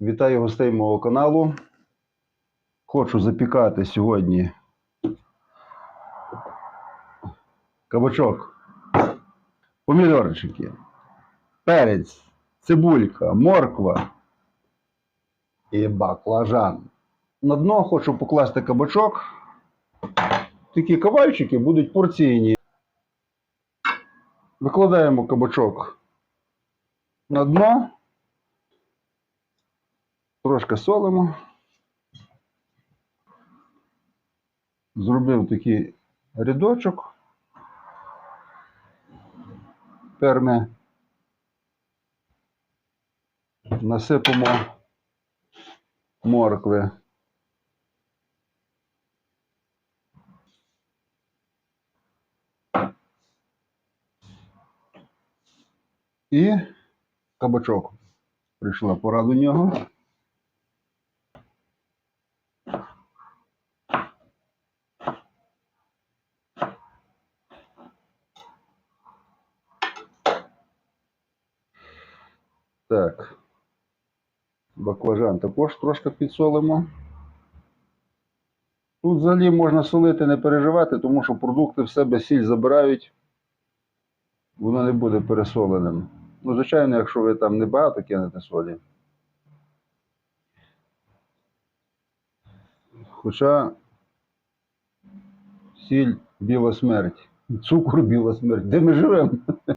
Вітаю гостей мого каналу. Хочу запікати сьогодні кабачок, помідорчики, перець, цибулька, морква і баклажан. На дно хочу покласти кабачок. Такі кавальчики будуть порційні. Викладаємо кабачок на дно. Трошки солимо. Зробив такий рядочок. Тепер ми насипемо моркви. І кабачок. Прийшла пора до нього. Так. Баклажан також трошки підсолимо. Тут взагалі можна солити, не переживати, тому що продукти в себе сіль забирають, воно не буде пересоленим. Ну, звичайно, якщо ви там небагато кинете солі. Хоча сіль біла смерть, цукор біла смерть. Де ми живемо?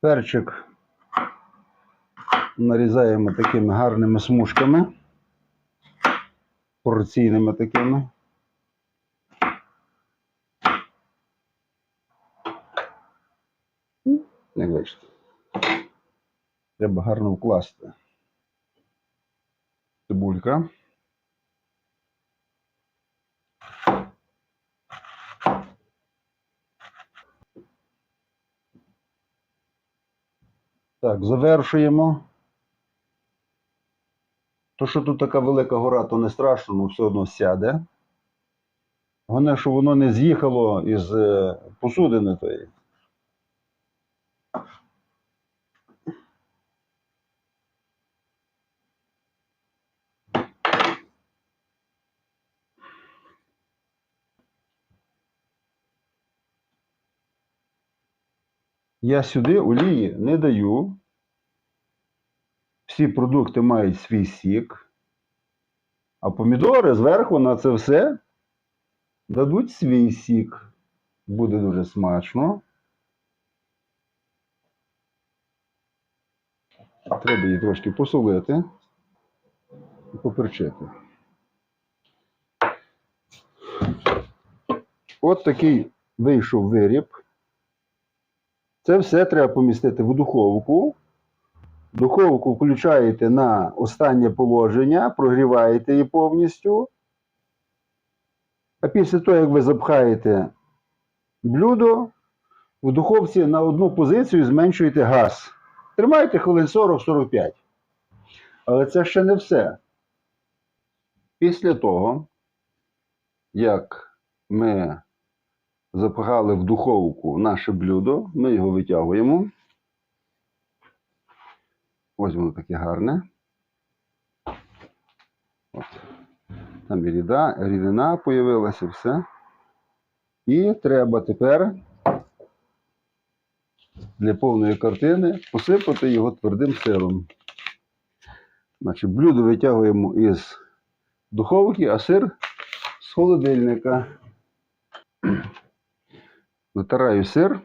Перчик нарізаємо такими гарними смужками, порційними такими. Як бачите. Треба гарно вкласти. Цибулька. Так, завершуємо. То, що тут така велика гора, то не страшно, але все одно сяде. Головне, щоб воно не з'їхало із е, посудини тої. Я сюди олії не даю. Всі продукти мають свій сік. А помідори зверху на це все дадуть свій сік. Буде дуже смачно. Треба її трошки посолити і поперчити. От такий вийшов виріб. Це все треба помістити в духовку. Духовку включаєте на останнє положення, прогріваєте її повністю. А після того, як ви запхаєте блюдо, в духовці на одну позицію зменшуєте газ. Тримайте хвилин 40-45. Але це ще не все. Після того, як ми запхали в духовку наше блюдо, ми його витягуємо. Ось воно таке гарне. От. Там і ріда, рідина появилася, все. І треба тепер для повної картини посипати його твердим сиром. Значить, блюдо витягуємо із духовки, а сир з холодильника. Натираю сир.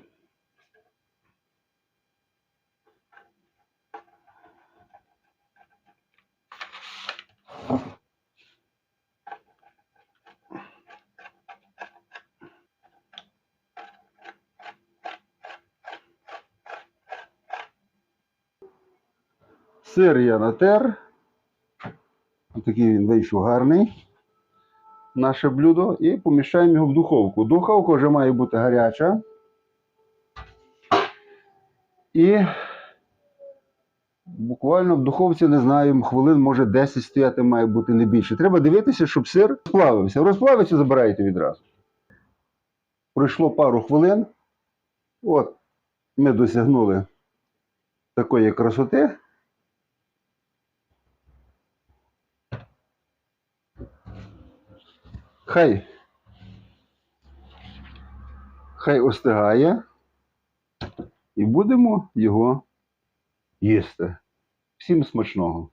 Сир я натер. Такий він вийшов гарний. Наше блюдо. І поміщаємо його в духовку. Духовка вже має бути гаряча. І буквально в духовці, не знаю, хвилин, може 10 стояти має бути не більше. Треба дивитися, щоб сир розплавився. Розплавиться, забираєте відразу. Пройшло пару хвилин. От, ми досягнули такої красоти. Хай. Хай остигає. І будемо його їсти. Всім смачного.